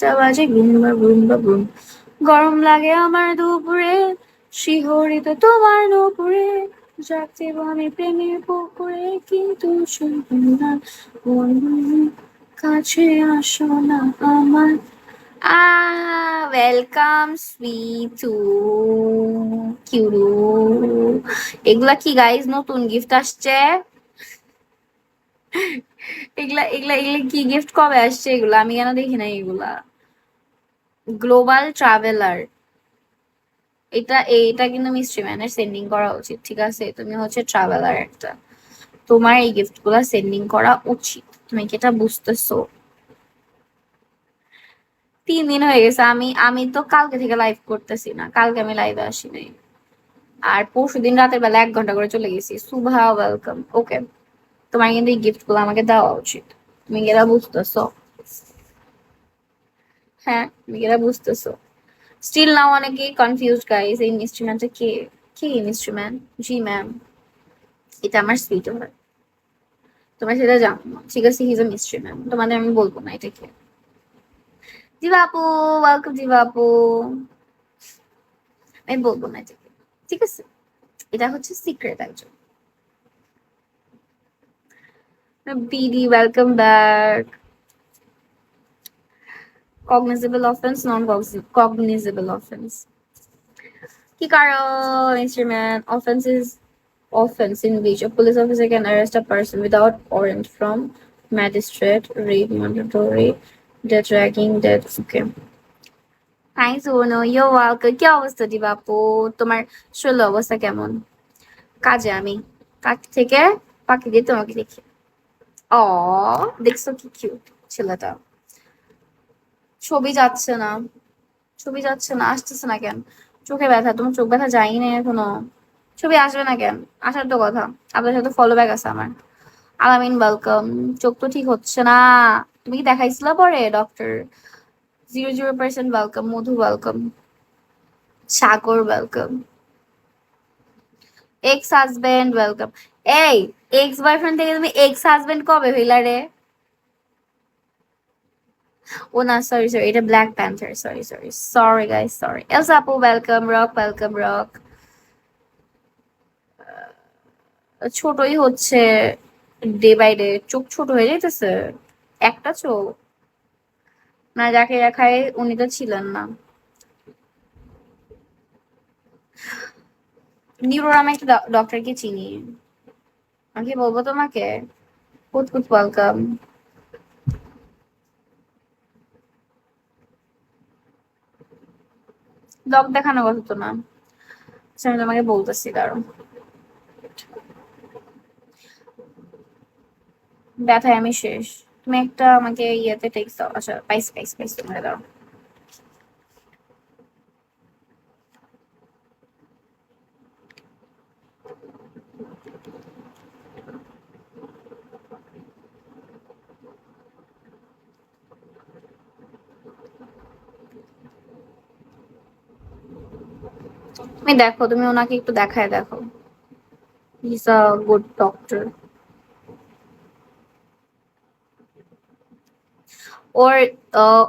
একটা বাজে গুনবা গুনবা গুন গরম লাগে আমার দুপুরে, শিহরিত তোমার নুপুরে যাতে আমি প্রেমের পুকুরে কিন্তু কাছে আসো না আমার। আহ ওয়েলকাম সুইটু কিউরু এগুলা কি গাইজ নতুন গিফট আসছে? এগুলা এগুলা এগুলা কি গিফট কবে আসছে এগুলা? আমি কেন দেখি না এগুলা? গ্লোবাল ট্রাভেলার এটা এটা কিন্তু মিস্ট্রি ম্যানের সেন্ডিং করা উচিত, ঠিক আছে? তুমি হচ্ছে ট্রাভেলার একটা। তোমার এই গিফটগুলা সেন্ডিং করা উচিত। তুমি কি এটা বুঝতেছো? তিন দিন হয়ে গেছে, আমি আমি তো কালকে থেকে লাইভ করতেছি না, কালকে আমি লাইভে আসি নাই আর পরশু দিন রাতের বেলা এক ঘণ্টা করে চলে গেছি। সুভা ওয়েলকাম ওকে তোমার কিন্তু এই গিফটগুলো আমাকে দেওয়া উচিত। তুমি এটা বুঝতেছো? হ্যাঁ তুমি এরা বুঝতেছো। স্টিল নাও অনেকে কনফিউজ গাইস এই ইনস্ট্রুমেন্টটা কে? কে ইনস্ট্রুমেন্ট জি ম্যাম এটা আমার সুইট হয় তোমরা সেটা জানো ঠিক আছে হিজ এ মিস্ট্রি ম্যাম তোমাদের আমি বলব না এটা কে দিবা আপু ওয়েলকাম দিবা আপু আমি বলব না এটা কে। ঠিক আছে? এটা হচ্ছে সিক্রেট একজন। BD welcome back cognizable offense non cognizable offense কি কারণ instrument offense is offense in which a police officer can arrest a person without warrant from magistrate rape mandatory death dragging death okay hi সোনো yo welcome কি অবস্থা দিবাপু তোমার শরীর অবস্থা কেমন কাজে আমি কাজ থেকে পাখি দিয়ে তোমাকে দেখি অ দেখছো কি কিউট ছেলেটা ছবি যাচ্ছে না। ছবি যাচ্ছে না, আসতেছে না কেন? চোখে ব্যথা, তোমার চোখ ব্যথা যায়নি না এখনও। ছবি আসবে না কেন? আসার তো কথা। আপনার সাথে ফলো ব্যাক আছে আমার। আলামিন ওয়েলকাম চোখ তো ঠিক হচ্ছে না। তুমি কি দেখাইছিলা পরে doctor zero zero percent welcome Madhu welcome Sagar welcome ex husband welcome এই এক্স বয়ফ্রেন্ড থেকে তুমি এক্স হাজবেন্ড কবে হইলা রে? ও না সরি সরি এটা black panther sorry sorry sorry guys sorry Elsa আপু ওয়েলকাম রক ওয়েলকাম রক ছোটই হচ্ছে ডে বাই ডে চোখ ছোট হয়ে যাইতেছে। একটা চোখ। না, যাকে দেখায় উনি তো ছিলেন না। নিউরোর আমি একটা ডক্টরকে চিনি। আমি বলব তোমাকে? কুতকুত ওয়েলকাম ব্লগ দেখানো কথা তো না। আচ্ছা, আমি তোমাকে বলতেছি কারণ ব্যথায় আমি শেষ। তুমি একটা আমাকে ইয়েতে টেক্স দাও। আচ্ছা পাইস পাইস পাইস তোমাকে দাও তুমি দেখো, তুমি ওনাকে একটু দেখায় দেখো। ইজ আ গুড ডক্টর ওর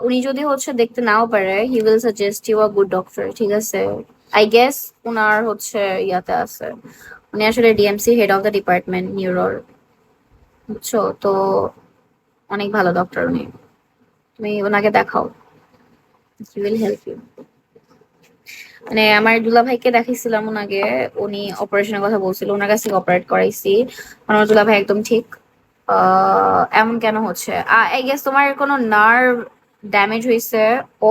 উনি যদি হচ্ছে দেখতে নাও পারে he will suggest you a good doctor ঠিক আছে? আই গেস উনার হচ্ছে ইয়াতে আছে। উনি আসলে DMC head of the department নিউরোর বুঝছ? তো অনেক ভালো ডক্টর উনি। তুমি ওনাকে দেখাও। হি উইল হেল্প ইউ মানে আমার দুলা ভাইকে দেখাইছিলাম ওনাকে, উনি অপারেশনের কথা বলছিল, ওনার কাছ অপারেট করাইছি। আমার দুলা ভাই একদম ঠিক। এমন কেন হচ্ছে? আই গেস তোমার কোনো নার্ভ ড্যামেজ হয়েছে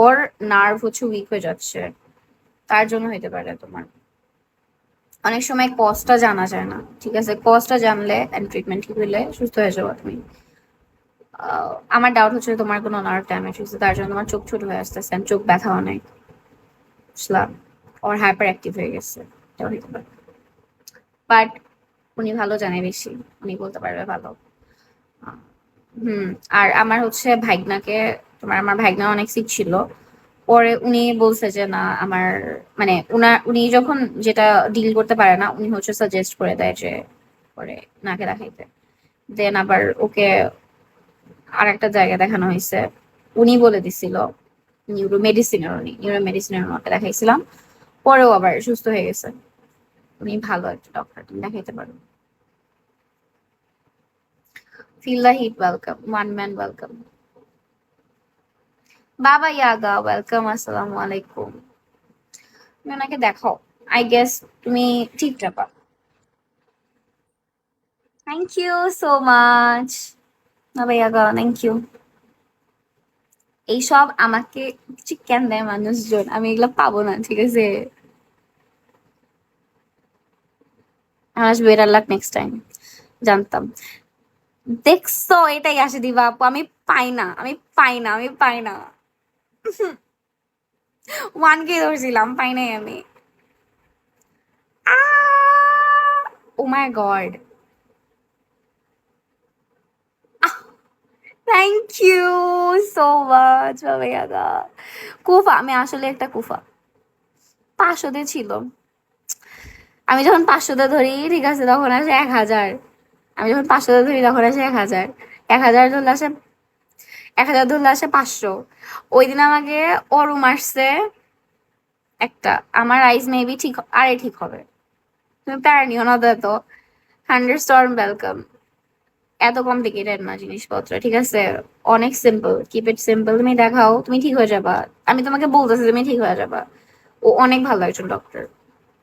ওর নার্ভ হচ্ছে উইক হয়ে যাচ্ছে। তার জন্য হইতে পারে তোমার। অনেক সময় কজটা জানা যায় না, ঠিক আছে? কজটা জানলে এন্ড ট্রিটমেন্ট ঠিক হইলে সুস্থ হয়ে যাব তুমি। আমার ডাউট হচ্ছে তোমার কোনো নার্ভ ড্যামেজ হয়েছে তার জন্য তোমার চোখ ছোট হয়ে আসতেছে চোখ ব্যথা অনেক বুঝলাম? ওর হাইপার অ্যাক্টিভ হয়ে গেছে এটাও হতে পারে। বাট উনি ভালো জানে বেশি, উনি বলতে পারবে ভালো। হুম, আর আমার হচ্ছে ভাইগনাকে, তোমার আমার ভাইগনা অনেক সিক ছিল। পরে উনি বলছে যে, না, আমার মানে উনার, উনি যখন যেটা ডিল করতে পারে না, উনি হচ্ছে সাজেস্ট করে দেয় যে, পরে নাকে দেখাইতে। দেন আবার ওকে আর একটা জায়গায় দেখানো হয়েছে। উনি বলে দিছিল নিউরো মেডিসিনের উনি নিউরো মেডিসিনের ওনাকে দেখাইছিলাম। পরেও আবার সুস্থ হয়ে গেছে। উনি ভালো একটা ডক্টর তুমি দেখাইতে পারো। Feel the heat welcome one man welcome Baba Yaga welcome আসসালামু আলাইকুম। তুমি ওনাকে দেখাও। আই গেস তুমি ঠিক যাবা থ্যাংক ইউ সো মাচ বাবা ইয়াগা থ্যাংক ইউ এইসব আমাকে চিকেন দেয় মানুষজন, আমি এগুলো পাবো না, ঠিক আছে? আসবে এটার লাক নেক্সট টাইম জানতাম। দেখছ, এটাই আসে দিবা আপু, আমি পাই না, আমি পাই না, আমি পাই না। ওয়ান কে ধরছিলাম, পাই নাই আমি। ও my god thank you so much বাবা কুফা, আমি আসলে একটা কুফা। পাঁচশোতে ছিল। আমি যখন পাঁচশোতে ধরি, ঠিক আছে, তখন আসে এক হাজার। আমি যখন পাঁচশোতে ধরি, তখন আসে এক হাজার। এক হাজার ধরলে আসে, এক হাজার ধরলে আসে পাঁচশো। ওই দিন আমাকে অরু মারছে একটা। আমার আইস মেবি ঠিক, আরে ঠিক হবে। তুমি প্যারা নিও না তো হান্ড্রেড স্টর্ম ওয়েলকাম এত কমপ্লিকেটেড না জিনিসপত্র, ঠিক আছে? অনেক সিম্পল কিপ ইট সিম্পল তুমি দেখাও, তুমি ঠিক হয়ে যাবা। আমি তোমাকে বলতেছি, তুমি ঠিক হয়ে যাবা। ও অনেক ভালো একজন ডক্টর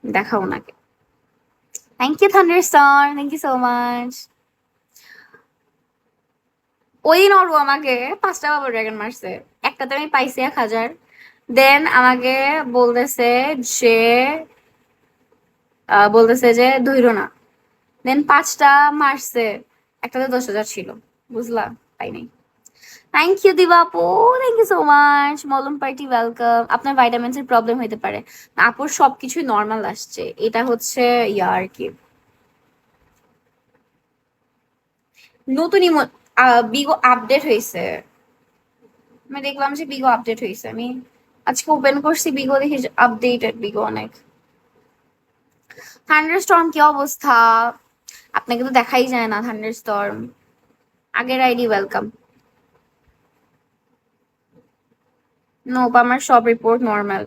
দেখাও ওনাকে। Thank you thunder star thank you so much ওই দিন ওরও আমাকে পাঁচটা বাবা ড্রাগন মারছে। একটাতে আমি পাইছি এক হাজার। দেন আমাকে বলতেছে যে বলতেছে যে ধৈর্য না। দেন পাঁচটা মারছে। একটাতে দশ হাজার ছিল, বুঝলা? তাই নাই। থ্যাংক ইউ দিবা আপু থ্যাংক ইউ সো মাচ মলম পার্টি ওয়েলকাম আপনার ভাইটামিনস এর প্রবলেম হতে পারে। আপুর সবকিছুই নর্মাল আসছে। এটা হচ্ছে ইয়া আর কি? নতুন বিগো আপডেট হয়েছে আমি দেখলাম যে বিগো আপডেট হয়েছে আমি আজকে ওপেন করছি বিগো দেখি আপডেটেড বিগো অনেক। থান্ডার স্টর্ম কি অবস্থা? আপনাকে তো দেখাই যায় না থান্ডার স্টর্ম আগের আইডি ওয়েলকাম নোপ আমার সব রিপোর্ট নর্মাল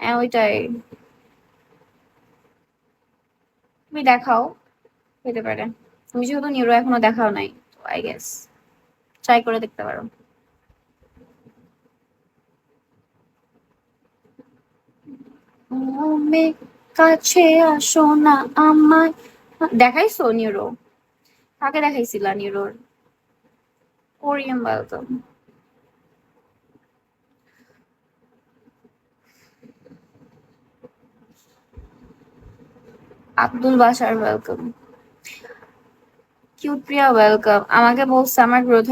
হ্যাঁ ওইটাই। তুমি দেখাও হতে পারে। তুমি যেহেতু নিউরো এখনও দেখাও নাই তো আই গেস ট্রাই করে দেখতে পারো। তুমি কাছে আসো না আমায়। দেখাইছো নিউরো কাকে দেখাইছিলা নিউরোর Korean welcome Abdul Basar welcome cute প্রিয়া ওয়েলকাম আমাকে বলছে আমার গ্রোথ